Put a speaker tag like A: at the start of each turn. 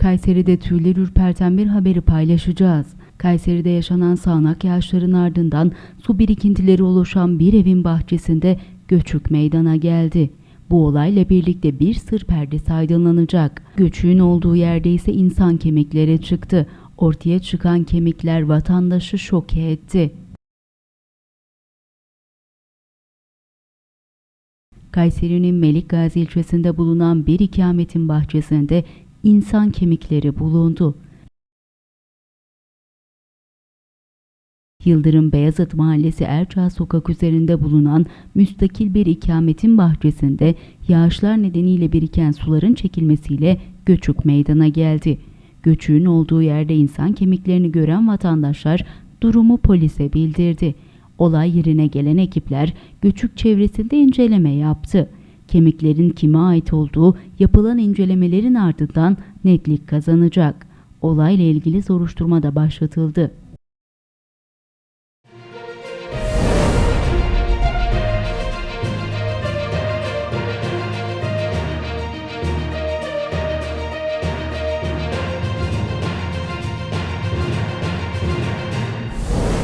A: Kayseri'de tüyler ürperten bir haberi paylaşacağız. Kayseri'de yaşanan sağanak yağışların ardından su birikintileri oluşan bir evin bahçesinde göçük meydana geldi. Bu olayla birlikte bir sır perdesi aydınlanacak. Göçüğün olduğu yerde ise insan kemikleri çıktı. Ortaya çıkan kemikler vatandaşı şoke etti. Kayseri'nin Melik Gazi ilçesinde bulunan bir ikametin bahçesinde insan kemikleri bulundu. Yıldırım Beyazıt Mahallesi Erçağ Sokak üzerinde bulunan müstakil bir ikametin bahçesinde yağışlar nedeniyle biriken suların çekilmesiyle göçük meydana geldi. Göçüğün olduğu yerde insan kemiklerini gören vatandaşlar durumu polise bildirdi. Olay yerine gelen ekipler göçük çevresinde inceleme yaptı. Kemiklerin kime ait olduğu yapılan incelemelerin ardından netlik kazanacak. Olayla ilgili soruşturma da başlatıldı.